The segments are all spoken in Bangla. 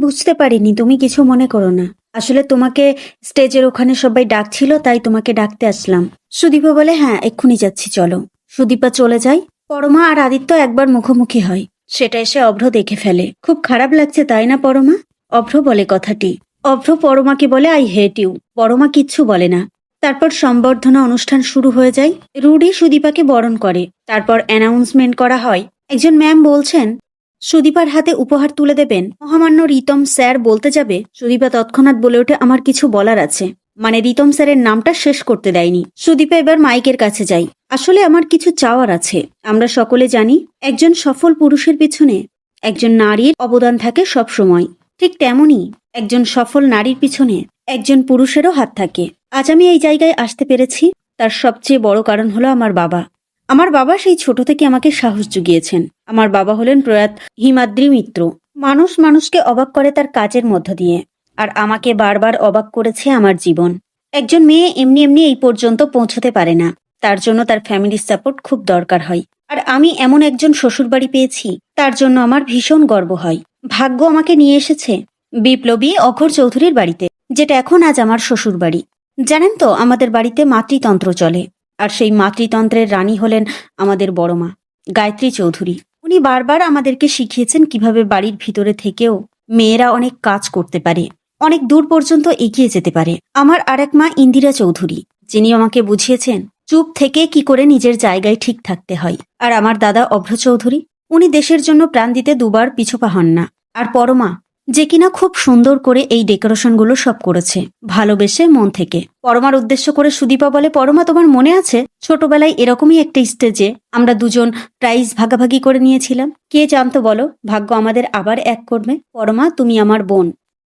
বুঝতে পারিনি, তুমি কিছু মনে করো না। আসলে তোমাকে স্টেজের ওখানে সবাই ডাকছিল, তাই তোমাকে ডাকতে আসলাম। সুদীপা বলে হ্যাঁ এক্ষুনি যাচ্ছি, চলো। সুদীপা চলে যায়। পরমা আর আদিত্য একবার মুখোমুখি হয়। সেটা এসে অভ্র দেখে ফেলে। খুব খারাপ লাগছে, তাই না, পরমা? অভ্র বলে কথাটি। অভ্র পরমাকে বলে, আই হেট ইউ। পরমা কিচ্ছু বলে না। তারপর সম্বর্ধনা অনুষ্ঠান শুরু হয়ে যায়। রুডি সুদীপাকে বরণ করে। তারপর অ্যানাউন্সমেন্ট করা হয়। একজন ম্যাম বলছেন সুদীপার হাতে উপহার তুলে দেবেন? মহামান্য রিতম স্যার বলতে যাবে, সুদীপা তৎক্ষণাৎ বলে ওঠে, আমার কিছু বলার আছে। মানে রিতম স্যারের নামটা শেষ করতে দেয়নি। সুদীপা এবার মাইকের কাছে যাই আসলে আমার কিছু চাওয়ার আছে। আমরা সকলে জানি, একজন সফল পুরুষের পিছনে একজন নারীর অবদান থাকে সব সময় ঠিক তেমনই একজন সফল নারীর পিছনে একজন পুরুষেরও হাত থাকে। আজ আমি এই জায়গায় আসতে পেরেছি। তার সবচেয়ে বড় কারণ হলো আমার বাবা। আমার বাবা সেই ছোট থেকে আমাকে সাহস জুগিয়েছেন। আমার বাবা হলেন প্রয়াত হিমাদ্রি মিত্র। মানুষ মানুষকে অবাক করে তার কাজের মধ্য দিয়ে। আর আমাকে বারবার অবাক করেছে আমার জীবন। একজন মেয়ে এমনি এমনি এই পর্যন্ত পৌঁছতে পারে না। তার জন্য তার ফ্যামিলির সাপোর্ট খুব দরকার হয়। আর আমি এমন একজন শ্বশুরবাড়ি পেয়েছি, তার জন্য আমার ভীষণ গর্ব হয়। ভাগ্য আমাকে নিয়ে এসেছে বিপ্লবী অঘর চৌধুরীর বাড়িতে, যেটা এখন আজ আমার শ্বশুর বাড়ি জানেন তো, আমাদের বাড়িতে মাতৃতন্ত্র চলে। আর সেই মাতৃতন্ত্রের রানী হলেন আমাদের বড় মা, গায়ত্রী চৌধুরী। উনি বারবার আমাদেরকে শিখিয়েছেন কীভাবে বাড়ির ভিতরে থেকেও মেয়েরা অনেক কাজ করতে পারে, অনেক দূর পর্যন্ত এগিয়ে যেতে পারে। আমার আরেক মা ইন্দিরা চৌধুরী, যিনি আমাকে বুঝিয়েছেন চুপ থেকে কি করে নিজের জায়গায় ঠিক থাকতে হয়। আর আমার দাদা অভ্র চৌধুরী, উনি দেশের জন্য প্রাণ দিতে দুবার পিছুপা হন না। আর পরমা যে কিনা খুব সুন্দর করে এই ডেকোরেশনগুলো সব করেছে, ভালোবেসে মন থেকে। পরমার উদ্দেশ্য করে সুদীপা বলে, পরমা, তোমার মনে আছে? ছোটবেলায় এরকমই একটা স্টেজে আমরা দুজন প্রাইজ ভাগাভাগি করে নিয়েছিলাম। কে জানতো বলো? ভাগ্য আমাদের আবার এক করবে। পরমা, তুমি আমার বোন,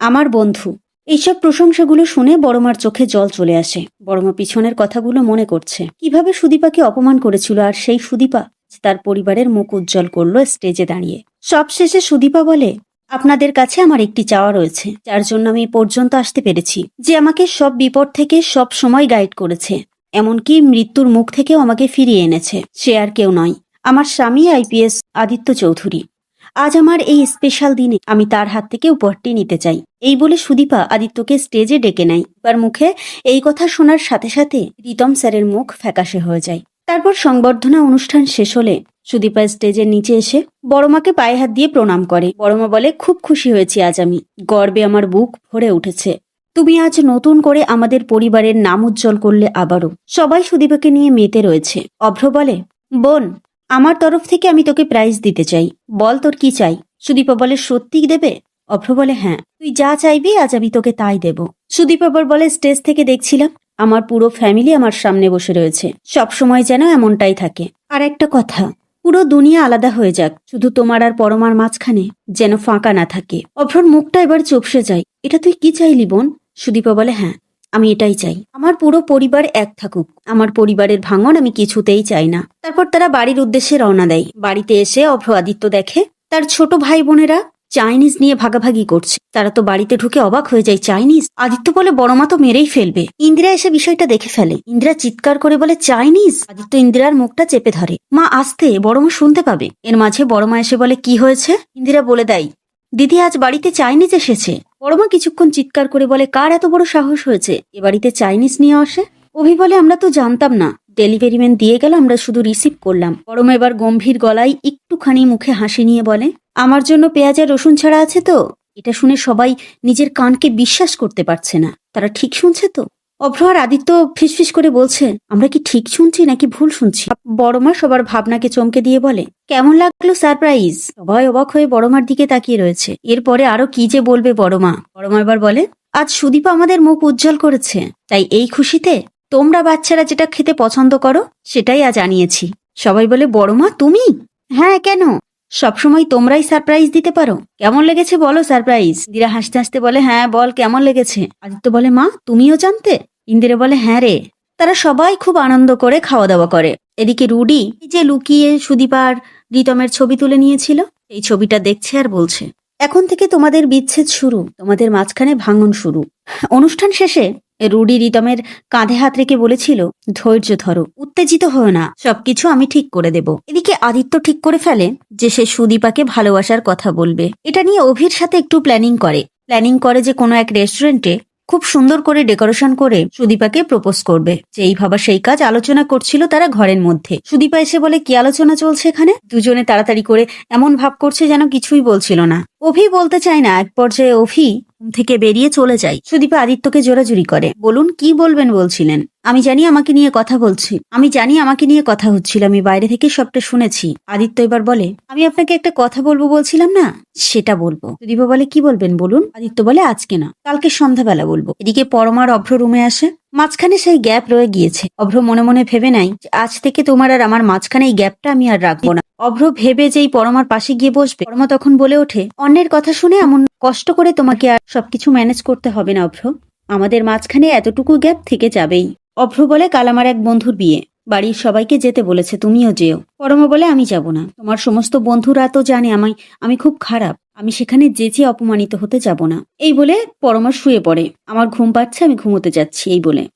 আমার বন্ধু। এইসব প্রশংসাগুলো শুনে বড়মার চোখে জল চলে আসে। বড়মা পিছনের কথাগুলো মনে করছে। কীভাবে সুদীপাকে অপমান করেছিল আর সেই সুদীপা? তার পরিবারের মুখ উজ্জ্বল করল স্টেজে দাঁড়িয়ে। সবশেষে সুদীপা বলে আপনাদের কাছে আমার একটি চাওয়া রয়েছে, যার জন্য আমি পর্যন্ত আসতে পেরেছি, যে আমাকে সব বিপদ থেকে সব সময় গাইড করেছে, এমনকি মৃত্যুর মুখ থেকেও আমাকে ফিরিয়ে এনেছে। সে আর কেউ নয়, আমার স্বামী আইপিএস আদিত্য চৌধুরী। আজ আমার এই স্পেশাল দিনে আমি তার হাত থেকে উপহারটি নিতে চাই। এই বলে সুদীপা আদিত্যকে স্টেজে ডেকে নেয় তার মুখে এই কথা শোনার সাথে সাথে রিতম স্যারের মুখ ফ্যাকাশে হয়ে যায়। তারপর সংবর্ধনা অনুষ্ঠান শেষ হলে সুদীপা স্টেজের নিচে এসে বড়মাকে পায়ে হাত দিয়ে প্রণাম করে। বড়মা বলে, খুব খুশি হয়েছি আজ আমি। গর্বে আমার বুক ভরে উঠেছে। তুমি আজ নতুন করে আমাদের পরিবারের নাম উজ্জ্বল করলে আবারও। সবাই সুদীপাকে নিয়ে মেতে রয়েছে। অভ্র বলে, বোন, আমার তরফ থেকে আমি তোকে প্রাইজ দিতে চাই। বল তোর কি চাই? সুদীপা বলে সত্যি দেবে? অভ্র বলে হ্যাঁ। তুই যা চাইবি, আজ আমি তোকে তাই দেব। সুদীপ বলে, স্টেজ থেকে দেখছিলাম, আমার পুরো ফ্যামিলি আমার সামনে বসে রয়েছে। সব সময় যেন এমনটাই থাকে। আর একটা কথা পুরো দুনিয়া আলাদা হয়ে যাক, শুধু তোমার আর পরমার মাঝখানে যেন ফাঁকা না থাকে। অভ্রর মুখটা এবার চুপসে যায়। এটা তুই কি চাইলি বোন? সুদীপা বলে হ্যাঁ আমি এটাই চাই। আমার পুরো পরিবার এক থাকুক। আমার পরিবারের ভাঙন আমি কিছুতেই চাই না। তারপর তারা বাড়ির উদ্দেশ্যে রওনা দেয়। বাড়িতে এসে অভ্র আদিত্য দেখে, তার ছোট ভাই বোনেরা চাইনিজ নিয়ে ভাগাভাগি করছে। তারা তো বাড়িতে ঢুকে অবাক হয়ে যায়, চাইনিজ? আদিত্য বলে বড়মা তো মেরেই ফেলবে। ইন্দিরা এসে বিষয়টা দেখে ফেলে। ইন্দিরা চিৎকার করে বলে, চাইনিজ? আদিত্য ইন্দিরার মুখটা চেপে ধরে। মা, আসতে বড়মা শুনতে পাবে। এর মাঝে বড়মা এসে বলে, কি হয়েছে? ইন্দিরা বলে দেয় দিদি আজ বাড়িতে চাইনিজ এসেছে। বড়মা কিছুক্ষণ চিৎকার করে বলে, কার এত বড় সাহস হয়েছে? এ বাড়িতে চাইনিজ নিয়ে আসে? অভি বলে, আমরা তো জানতাম না। ডেলিভারি ম্যান দিয়ে গেল, আমরা শুধু রিসিভ করলাম। বড়মা এবার গম্ভীর গলায় একটুখানি মুখে হাসি নিয়ে বলে, আমার জন্য পেঁয়াজ আর রসুন ছাড়া আছে তো? এটা শুনে সবাই নিজের কানকে বিশ্বাস করতে পারছে না। তারা ঠিক শুনছে তো? অভ্র আর আদিত্য ফিসফিস করে বলছে, আমরা কি ঠিক শুনছি নাকি ভুল শুনছি? বড়মা সবার ভাবনাকে চমকে দিয়ে বলে, কেমন লাগল সারপ্রাইজ? সবাই অবাক হয়ে বড়মার দিকে তাকিয়ে রয়েছে। এরপরে আরও কি যে বলবে বড়মা? বড়মা এবার বলে, আজ সুদীপা আমাদের মুখ উজ্জ্বল করেছে, তাই এই খুশিতে তোমরা বাচ্চারা যেটা খেতে পছন্দ করো, সেটাই আজ আনিয়েছি। সবাই বলে, বড় মা, তুমি? হ্যাঁ কেন? সবসময় তোমরাই সারপ্রাইজ দিতে পারো। কেমন লেগেছে বলো সারপ্রাইজ ইন্দিরা হাসতে হাসতে বলে হ্যাঁ বল, কেমন লেগেছে? আদিত্য বলে, মা, তুমিও জানতে? ইন্দিরা বলে হ্যাঁ রে। তারা সবাই খুব আনন্দ করে খাওয়া দাওয়া করে। এদিকে রুডি যে লুকিয়ে সুদীপার রিতমের ছবি তুলে নিয়েছিল, এই ছবিটা দেখছে আর বলছে, এখন থেকে তোমাদের বিচ্ছেদ শুরু, তোমাদের মাঝখানে ভাঙন শুরু। অনুষ্ঠান শেষে রুডি রিতমের কাঁধে হাত রেখে বলেছিল, ধৈর্য ধরো, উত্তেজিত হও না, সবকিছু আমি ঠিক করে দেব। এদিকে আদিত্য ঠিক করে ফেলে যে সে সুদীপাকে ভালোবাসার কথা বলবে। এটা নিয়ে অভির সাথে একটু প্ল্যানিং করে। প্ল্যানিং করে যে কোনো এক রেস্টুরেন্টে খুব সুন্দর করে ডেকোরেশন করে সুদীপাকে প্রপোজ করবে। যেই ভাবা সেই কাজ আলোচনা করছিল তারা ঘরের মধ্যে। সুদীপা এসে বলে, কি আলোচনা চলছে এখানে? দুজনে তাড়াতাড়ি করে এমন ভাব করছে যেন কিছুই বলছিল না। অভি বলতে চায় না, এক পর্যায়ে অভি থেকে বেরিয়ে চলে যায়। সুদীপা আদিত্যকে জোরাজুরি করে। বলুন, কি বলবেন বলছিলেন? আমি জানি আমাকে নিয়ে কথা বলছি। আমি জানি আমাকে নিয়ে কথা হচ্ছিল, আমি বাইরে থেকে সবটা শুনেছি। আদিত্য এবার বলে, আমি আপনাকে একটা কথা বলব বলছিলাম না? সেটা বলব। সুদীপা বলে, কি বলবেন বলুন? আদিত্য বলে, আজকে না, কালকে সন্ধ্যাবেলা বলব। এদিকে পরমার অভ্র রুমে আসে। মাঝখানে সেই গ্যাপ রয়ে গিয়েছে। অভ্র মনে মনে ভেবে নাই আজ থেকে তোমার আর আমার মাঝখানে এই গ্যাপটা আমি আর রাখব না। অভ্র ভেবে যেই পরমার পাশে গিয়ে বসবে। পরমা তখন বলে ওঠে, অন্যের কথা শুনে এমন কষ্ট করে তোমাকে আর সবকিছু ম্যানেজ করতে হবে না অভ্র। আমাদের মাঝখানে এতটুকু গ্যাপ থেকে যাবেই। অভ্র বলে, কাল আমার এক বন্ধুর বিয়ে। বাড়ির সবাইকে যেতে বলেছে, তুমিও যেও। পরমা বলে, আমি যাব না। তোমার সমস্ত বন্ধুরা তো জানে আমি আমি খুব খারাপ। আমি সেখানে যেচে অপমানিত হতে যাব না। এই বলে পরমা শুয়ে পড়ে। আমার ঘুম পাচ্ছে, আমি ঘুমোতে যাচ্ছি, এই বলে।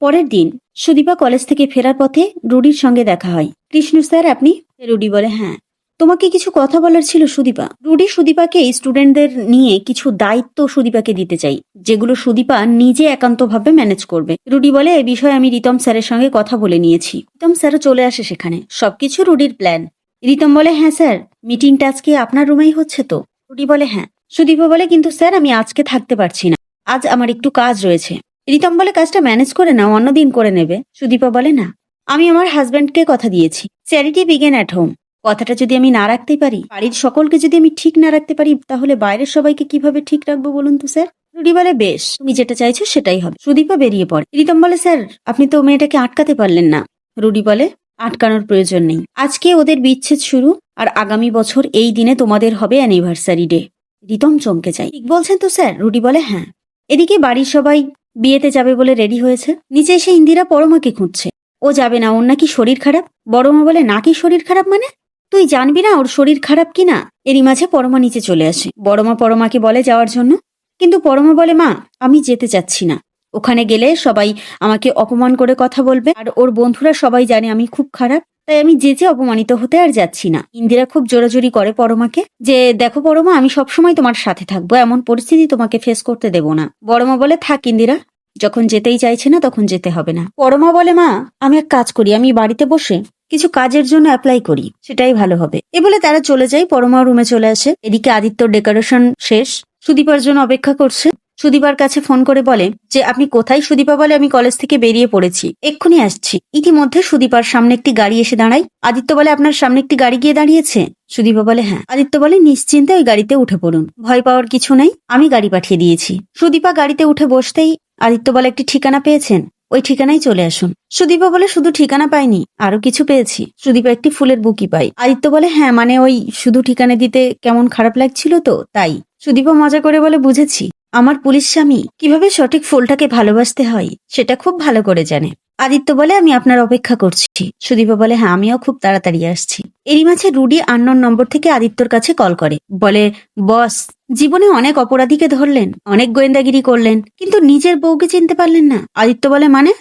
পরের দিন, সুদীপা কলেজ থেকে ফেরার পথে রুডির সঙ্গে দেখা হয়। কৃষ্ণ স্যার, আপনি রুডি বলে হ্যাঁ তোমাকে কিছু কথা বলার ছিল সুদীপা। রুডি সুদীপাকে স্টুডেন্টদের নিয়ে কিছু দায়িত্ব সুদীপাকে দিতে চাই, যেগুলো সুদীপা নিজে একান্তভাবে ম্যানেজ করবে। রুডি বলে, এ বিষয়ে আমি রিতম স্যারের সঙ্গে কথা বলে নিয়েছি। রিতম স্যারও চলে আসে সেখানে। সবকিছু রুডির প্ল্যান। রিতম বলে হ্যাঁ স্যার, মিটিংটা আজকে আপনার রুমেই হচ্ছে তো? রুডি বলে হ্যাঁ। সুদীপা বলে, কিন্তু স্যার, আমি আজকে থাকতে পারছি না। আজ আমার একটু কাজ রয়েছে। রিতম বলে, কাজটা ম্যানেজ করে নাও অন্যদিন করে নেবে। সুদীপা বলে, না। আমি আমার হাজব্যান্ডকে কথা দিয়েছি। চ্যারিটি বিগেন অ্যাট হোম কথাটা যদি আমি না রাখতে পারি, বাড়ির সকলকে যদি আমি ঠিক না রাখতে পারি, তাহলে বাইরের সবাইকে কীভাবে ঠিক রাখব বলুন তো, স্যার? রুডি বলে বেশ, তুমি যেটা চাইছো সেটাই হবে। সুদীপা বেরিয়ে পড়ে। রিতম বলে, স্যার, আপনি তো মেয়েটাকে আটকাতে পারলেন না। রুডি বলে, আটকানোর প্রয়োজন নেই। আজকে ওদের বিচ্ছেদ শুরু, আর আগামী বছর এই দিনে তোমাদের হবে অ্যানিভার্সারি ডে রিতম চমকে যায়। ঠিক বলছেন তো, স্যার? রুডি বলে হ্যাঁ। এদিকে বাড়ির সবাই বিয়েতে যাবে বলে রেডি হয়েছে। নিচে এসে ইন্দিরা পরমাকে খুঁজছে। ও যাবে না, ওর নাকি শরীর খারাপ। বড় মা বলে, নাকি শরীর খারাপ মানে? তুই জানবি না ওর শরীর খারাপ কি না এরই মাঝে পরমা নিচে চলে আসে। বড়মা পরমাকে বলে যাওয়ার জন্য। কিন্তু পরমা বলে, মা, আমি যেতে চাচ্ছি না। ওখানে গেলে সবাই আমাকে অপমান করে কথা বলবে। আর ওর বন্ধুরা সবাই জানে আমি খুব খারাপ, তাই আমি যে যে অপমানিত হতে আর যাচ্ছি না। ইন্দিরা খুব জোরাজোরি করে পরমাকে যে, দেখো পরমা, আমি সবসময় তোমার সাথে থাকব। এমন পরিস্থিতি তোমাকে ফেস করতে দেব না। বড়মা বলে, থাক ইন্দিরা যখন যেতেই চাইছে না তখন যেতে হবে না। পরমা বলে, মা, আমি এক কাজ করি, আমি বাড়িতে বসে কিছু কাজের জন্য অ্যাপ্লাই করি, সেটাই ভালো হবে। এ বলে তারা চলে যায়, পরমা রুমে চলে আসে। এদিকে আদিত্য ডেকোরেশন শেষ। সুদীপার জন্য অপেক্ষা করছে। সুদীপার কাছে ফোন করে বলে যে, আপনি কোথায় সুদীপা বলে? আমি কলেজ থেকে বেরিয়ে পড়েছি। এক্ষুনি আসছি। ইতিমধ্যে সুদীপার সামনে একটি গাড়ি এসে দাঁড়ায়। আদিত্য বলে, আপনার সামনে একটি গাড়ি গিয়ে দাঁড়িয়েছে? সুদীপা বলে হ্যাঁ। আদিত্য বলে, নিশ্চিন্তে ওই গাড়িতে উঠে পড়ুন। ভয় পাওয়ার কিছু নেই, আমি গাড়ি পাঠিয়ে দিয়েছি। সুদীপা গাড়িতে উঠে বসতেই আদিত্য বলে একটি ঠিকানা পেয়েছেন? ওই ঠিকানায় চলে আসুন। সুদীপ বলে, শুধু ঠিকানা পাইনি, আরও কিছু পেয়েছি। সুদীপা একটি ফুলের বুকি পাই। আদিত্য বলে হ্যাঁ মানে ওই শুধু ঠিকানা দিতে কেমন খারাপ লাগছিল তো, তাই। সুদীপা মজা করে বলে, বুঝেছি। আমার পুলিশ স্বামী, কীভাবে সঠিক ফুলটাকে ভালোবাসতে হয়, সেটা খুব ভালো করে জানে। আদিত্য বলে, আমি আপনার অপেক্ষা করছি। সুদীপা বলে হ্যাঁ আমিও খুব তাড়াতাড়ি আসছি। এরই মাঝে রুডি আন্নন নম্বর থেকে আদিত্যর কাছে কল করে। বলে, বস, জীবনে অনেক অপরাধীকে ধরলেন, অনেক গোয়েন্দাগিরি করলেন, কিন্তু নিজের বউকে চিনতে পারলেন না। আদিত্য বলে মানে?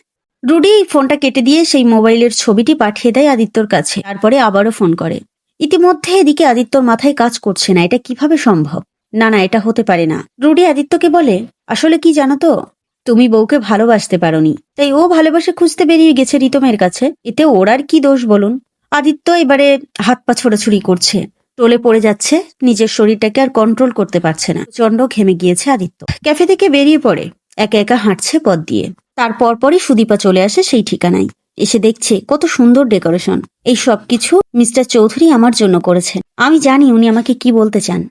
রুডি ফোনটা কেটে দিয়ে সেই মোবাইলের ছবিটি পাঠিয়ে দেয় আদিত্যর কাছে, তারপরে আবারও ফোন করে। ইতিমধ্যে এদিকে আদিত্যর মাথায় কাজ করছে না, এটা কীভাবে সম্ভব? না না, এটা হতে পারে না। রুডি আদিত্যকে বলে, আসলে কি জানো তো তুমি বউকে ভালোবাসতে পারোনি। তাই ও ভালোবাসে খুঁজতে বেরিয়ে গেছে রিতমের কাছে। এতে ওর আর কি দোষ বলুন? আদিত্য এবারে হাত পা ছোড়াছুড়ি করছে। টলে পড়ে যাচ্ছে, নিজের শরীরটাকে আর কন্ট্রোল করতে পারছে না। চন্ড ঘেমে গিয়েছে আদিত্য। ক্যাফে থেকে বেরিয়ে পড়ে। একা একা হাঁটছে পথ দিয়ে। তার পরপরই সুদীপা চলে আসে সেই ঠিকানায়। এসে দেখছে কত সুন্দর ডেকোরেশন। এই সব কিছু মিস্টার চৌধুরী আমার জন্য করেছেন। আমি জানি উনি আমাকে কি বলতে চান।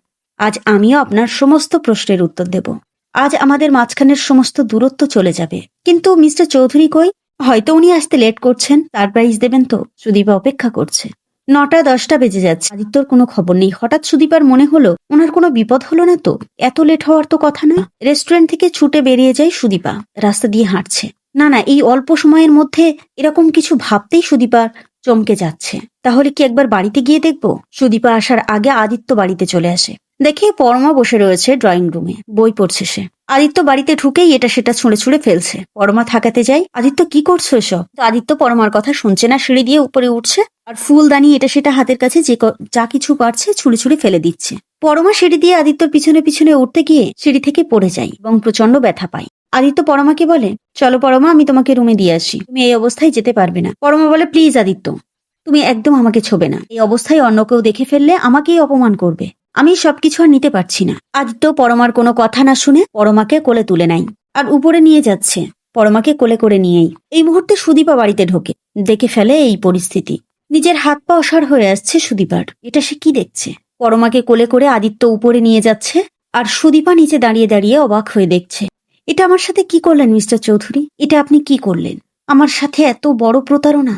আজ আমিও আপনার সমস্ত প্রশ্নের উত্তর দেব। আজ আমাদের মাঝখানের সমস্ত দূরত্ব চলে যাবে। কিন্তু মিস্টার চৌধুরী কই? হয়তো উনি আসতে লেট করছেন। তার প্রাইজ দেবেন তো, সুদীপা অপেক্ষা করছে। নটা দশটা বেজে যাচ্ছে। আদিত্যর কোনো খবর নেই। হঠাৎ সুদীপার মনে হলো, ওনার কোনো বিপদ হলো না তো? এত লেট হওয়ার তো কথা না রেস্টুরেন্ট থেকে ছুটে বেরিয়ে যায় সুদীপা। রাস্তা দিয়ে হাঁটছে। না না, এই অল্প সময়ের মধ্যে এরকম কিছু ভাবতেই সুদীপার চমকে যাচ্ছে। তাহলে কি একবার বাড়িতে গিয়ে দেখব? সুদীপা আসার আগে আদিত্য বাড়িতে চলে আসে। দেখে পরমা বসে রয়েছে ড্রয়িং রুমে বই পড়ছে সে। আদিত্য বাড়িতে ঢুকেই এটা সেটা ছুঁড়ে ছুঁড়ে ফেলছে। পরমা থাকাতে যায় আদিত্য কি করছ এসব? আদিত্য পরমার কথা শুনছে না, সিঁড়ি দিয়ে উপরে উঠছে আর ফুলদানি এটা সেটা হাতের কাছে যে যা কিছু পারছে ছুঁড়ে ছুঁড়ে ফেলে দিচ্ছে। পরমা সিঁড়ি দিয়ে আদিত্যর পিছনে পিছনে উঠতে গিয়ে সিঁড়ি থেকে পড়ে যায় এবং প্রচণ্ড ব্যথা পায় আদিত্য পরমাকে বলে, চলো পরমা, আমি তোমাকে রুমে দিয়ে আসি। তুমি এই অবস্থায় যেতে পারবে না। পরমা বলে প্লিজ আদিত্য, তুমি একদম আমাকে ছোবে না। এই অবস্থায় অন্য কেউ দেখে ফেললে আমাকেই অপমান করবে। আমি সবকিছু আর নিতে পারছি না। আদিত্য পরমার কোনো কথা না শুনে পরমাকে কোলে তুলে নাই আর উপরে নিয়ে যাচ্ছে। পরমাকে কোলে করে নিয়েই। এই মুহূর্তে সুদীপা বাড়িতে ঢোকে। দেখে ফেলে এই পরিস্থিতি। নিজের হাত পা অসার হয়ে আসছে সুদীপার। এটা সে কি দেখছে? পরমাকে কোলে করে আদিত্য উপরে নিয়ে যাচ্ছে, আর সুদীপা নিচে দাঁড়িয়ে দাঁড়িয়ে অবাক হয়ে দেখছে। এটা আমার সাথে কি করলেন মিস্টার চৌধুরী? এটা আপনি কি করলেন? আমার সাথে এত বড় প্রতারণা।